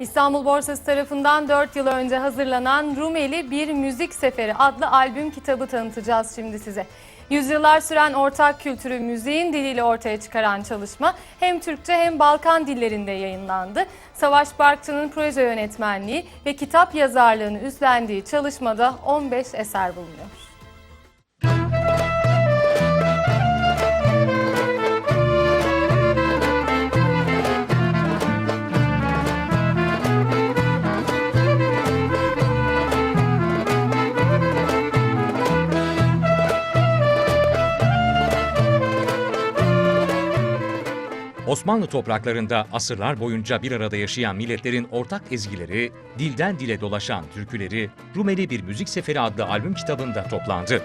İstanbul Borsası tarafından 4 yıl önce hazırlanan Rumeli Bir Müzik Seferi adlı albüm kitabı tanıtacağız şimdi size. Yüzyıllar süren ortak kültürü müziğin diliyle ortaya çıkaran çalışma hem Türkçe hem Balkan dillerinde yayınlandı. Savaş Barkçı'nın proje yönetmenliği ve kitap yazarlığını üstlendiği çalışmada 15 eser bulunuyor. Osmanlı topraklarında asırlar boyunca bir arada yaşayan milletlerin ortak ezgileri, dilden dile dolaşan türküleri Rumeli Bir Müzik Seferi adlı albüm kitabında toplandı.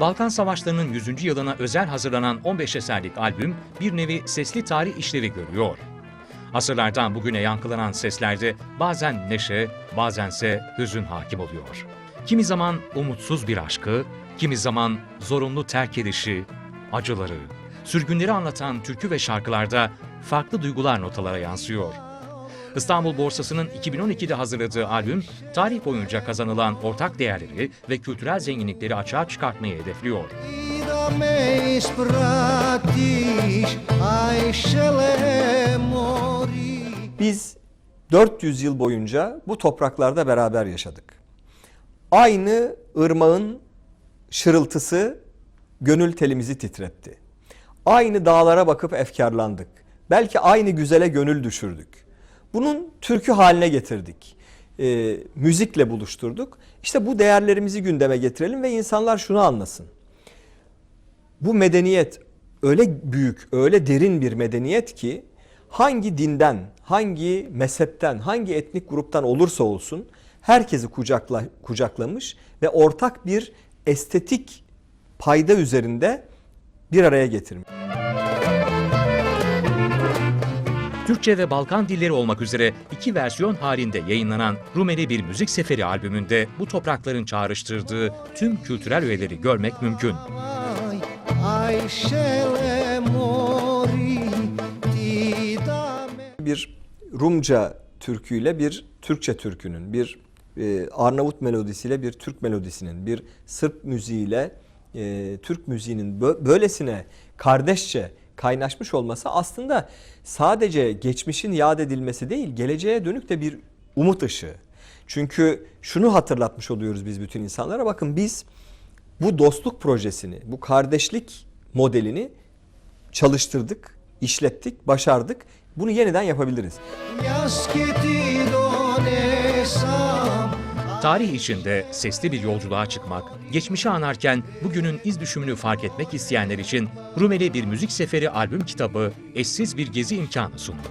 Balkan Savaşları'nın 100. yılına özel hazırlanan 15 eserlik albüm bir nevi sesli tarih işlevi görüyor. Asırlardan bugüne yankılanan seslerde bazen neşe, bazense hüzün hakim oluyor. Kimi zaman umutsuz bir aşkı, kimi zaman zorunlu terk edişi, acıları, sürgünleri anlatan türkü ve şarkılarda farklı duygular notalara yansıyor. İstanbul Borsası'nın 2012'de hazırladığı albüm, tarih boyunca kazanılan ortak değerleri ve kültürel zenginlikleri açığa çıkartmayı hedefliyor. Biz 400 yıl boyunca bu topraklarda beraber yaşadık. Aynı ırmağın şırıltısı gönül telimizi titretti. Aynı dağlara bakıp efkarlandık. Belki aynı güzele gönül düşürdük. Bunun türkü haline getirdik. Ee, müzikle buluşturduk. İşte bu değerlerimizi gündeme getirelim ve insanlar şunu anlasın. Bu medeniyet öyle büyük, öyle derin bir medeniyet ki hangi dinden, hangi mezhepten, hangi etnik gruptan olursa olsun herkesi kucakla, kucaklamış ve ortak bir estetik payda üzerinde bir araya getirmiş. Türkçe ve Balkan dilleri olmak üzere iki versiyon halinde yayınlanan Rumeli Bir Müzik Seferi albümünde bu toprakların çağrıştırdığı tüm kültürel öğeleri görmek mümkün. Bir Rumca türküyle bir Türkçe türkünün, bir Arnavut melodisiyle bir Türk melodisinin, bir Sırp müziğiyle e, Türk müziğinin bö- böylesine kardeşçe kaynaşmış olması aslında sadece geçmişin yad edilmesi değil, geleceğe dönük de bir umut ışığı. Çünkü şunu hatırlatmış oluyoruz biz bütün insanlara. Bakın biz bu dostluk projesini, bu kardeşlik modelini çalıştırdık, işlettik, başardık. Bunu yeniden yapabiliriz. donesam. Tarih içinde sesli bir yolculuğa çıkmak, geçmişi anarken bugünün iz düşümünü fark etmek isteyenler için Rumeli Bir Müzik Seferi albüm kitabı eşsiz bir gezi imkanı sunuyor.